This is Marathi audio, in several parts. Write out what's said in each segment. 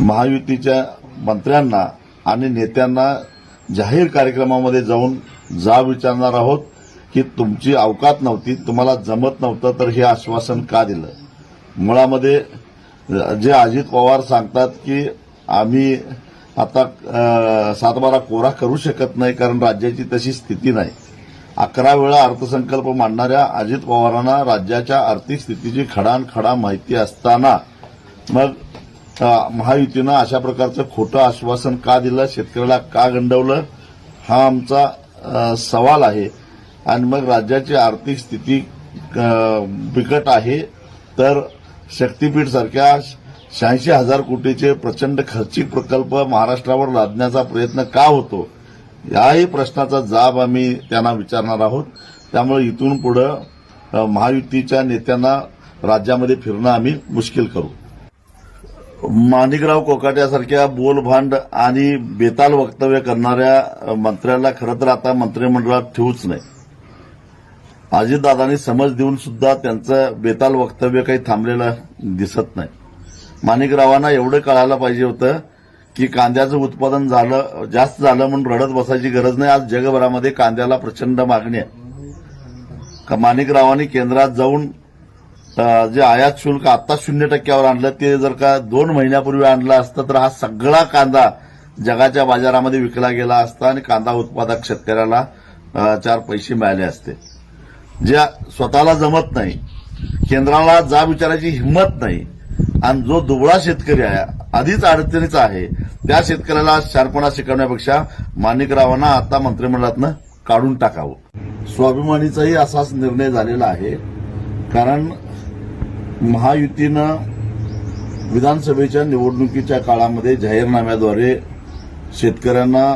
महायुतीच्या मंत्र्यांना आणि नेत्यांना जाहीर कार्यक्रमामध्ये जाऊन जा विचारणार आहोत की तुमची अवकात नव्हती तुम्हाला जमत नव्हतं तर हे आश्वासन का दिलं? मुळामध्ये जे अजित पवार सांगतात की आम्ही आता सातबारा कोरा करू शकत नाही कारण राज्याची तशी स्थिती नाही. अकरा वेळा अर्थसंकल्प मांडणाऱ्या अजित पवारांना राज्याच्या आर्थिक स्थितीची खडानखडा माहिती असताना मग महायुतीनं अशा प्रकारचं खोटं आश्वासन का दिलं? शेतकऱ्याला का गंडवलं? हा आमचा सवाल आहे. आणि मग राज्याची आर्थिक स्थिती बिकट आहे. तर शक्तीपीठ सारख्या शहाऐंशी हजार कोटीचे प्रचंड खर्चिक प्रकल्प महाराष्ट्रावर लादण्याचा प्रयत्न का होतो? याही प्रश्नाचा जाब आम्ही त्यांना विचारणार आहोत. त्यामुळे इथून पुढं महायुतीच्या नेत्यांना राज्यामध्ये फिरणं आम्ही मुश्किल करू. माणिकराव कोकाट्यासारख्या बोलभांड आणि बेताल वक्तव्य करणाऱ्या मंत्र्याला खरं तर आता मंत्रिमंडळात ठेवूच नाही. अजितदादांनी समज देऊन सुद्धा त्यांचं बेताल वक्तव्य काही थांबलेलं दिसत नाही. माणिकरावांना एवढं कळायला पाहिजे होतं की कांद्याचं उत्पादन झालं जास्त झालं म्हणून रडत बसायची गरज नाही. आज जगभरामध्ये कांद्याला प्रचंड मागणी आहे. का माणिकरावांनी केंद्रात जाऊन जे आयात शुल्क आता शून्य टक्क्यावर आणलं ते जर का दोन महिन्यापूर्वी आणलं असतं तर हा सगळा कांदा जगाच्या बाजारामध्ये विकला गेला असता आणि कांदा उत्पादक शेतकऱ्याला चार पैसे मिळाले असते. जे स्वतःला जमत नाही केंद्राला जा विचारायची हिंमत नाही आणि जो दुबळा शेतकरी आहे आधीच अडचणीचा आहे त्या शेतकऱ्याला शार्पणा शिकवण्यापेक्षा माणिकरावांना आता मंत्रिमंडळातनं काढून टाकावं. स्वाभिमानीचाही असाच निर्णय झालेला आहे कारण महायुतीनं विधानसभेच्या निवडणुकीच्या काळामध्ये जाहीरनाम्याद्वारे शेतकऱ्यांना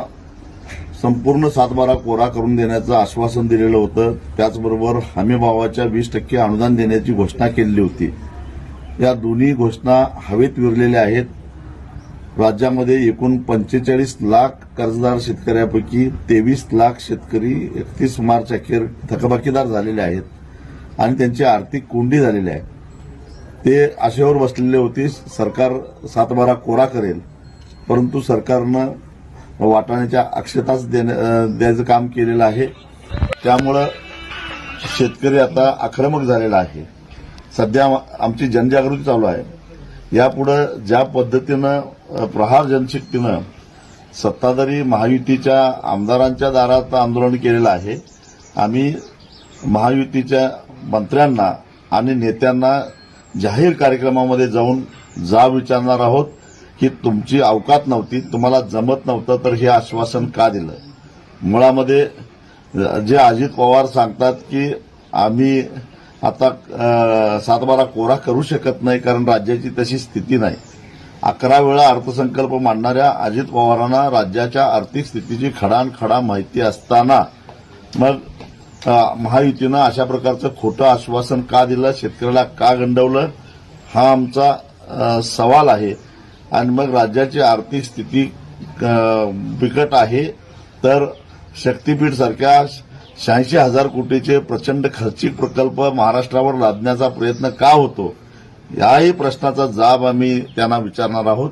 संपूर्ण सातबारा कोरा करून देण्याचं आश्वासन दिलेलं होतं. त्याचबरोबर हमीभावाच्या वीस टक्के अनुदान देण्याची घोषणा केलेली होती. या दोन्ही घोषणा हवेत विरलेल्या आहेत. राज्यामध्ये एकूण पंचेचाळीस लाख कर्जदार शेतकऱ्यापैकी तेवीस लाख शेतकरी एकतीस मार्च अखेर थकबाकीदार झालेले आहेत आणि त्यांची आर्थिक कोंडी झालेली आहे. ते आशेवर बसलेले होते सरकार सातबारा कोरा करेल परंतु सरकारनं वाटाण्याच्या अक्षताच देण्या- द्यायचं काम केलेलं आहे. त्यामुळं शेतकरी आता आक्रमक झालेला आहे. सध्या आमची जनजागृती चालू आहे. यापुढं ज्या पद्धतीनं प्रहार जनशक्तीनं सत्ताधारी महायुतीच्या आमदारांच्या दारात आंदोलन केलेलं आहे आम्ही महायुतीच्या मंत्र्यांना आणि नेत्यांना जाहीर कार्यक्रमामध्ये जाऊन जाब विचारणार आहोत की तुमची अवकात नव्हती तुम्हाला जमत नव्हतं तर हे आश्वासन का दिलं? मुळामध्ये जे अजित पवार सांगतात की आम्ही आता सातबारा कोरा करू शकत नाही कारण राज्याची तशी स्थिती नाही. अकरा वेळा अर्थसंकल्प मांडणाऱ्या अजित पवारांना राज्याच्या आर्थिक स्थितीची खडानखडा माहिती असताना मग महायुतीनं अशा प्रकारचं खोटं आश्वासन का दिलं? शेतकऱ्याला का गंडवलं? हा आमचा सवाल आहे. आणि मग राज्याची आर्थिक स्थिती बिकट आहे. तर शक्तीपीठ सारख्या शहाऐंशी हजार कोटीचे प्रचंड खर्चिक प्रकल्प महाराष्ट्रावर लादण्याचा प्रयत्न का होतो? याही प्रश्नाचा जाब आम्ही त्यांना विचारणार आहोत.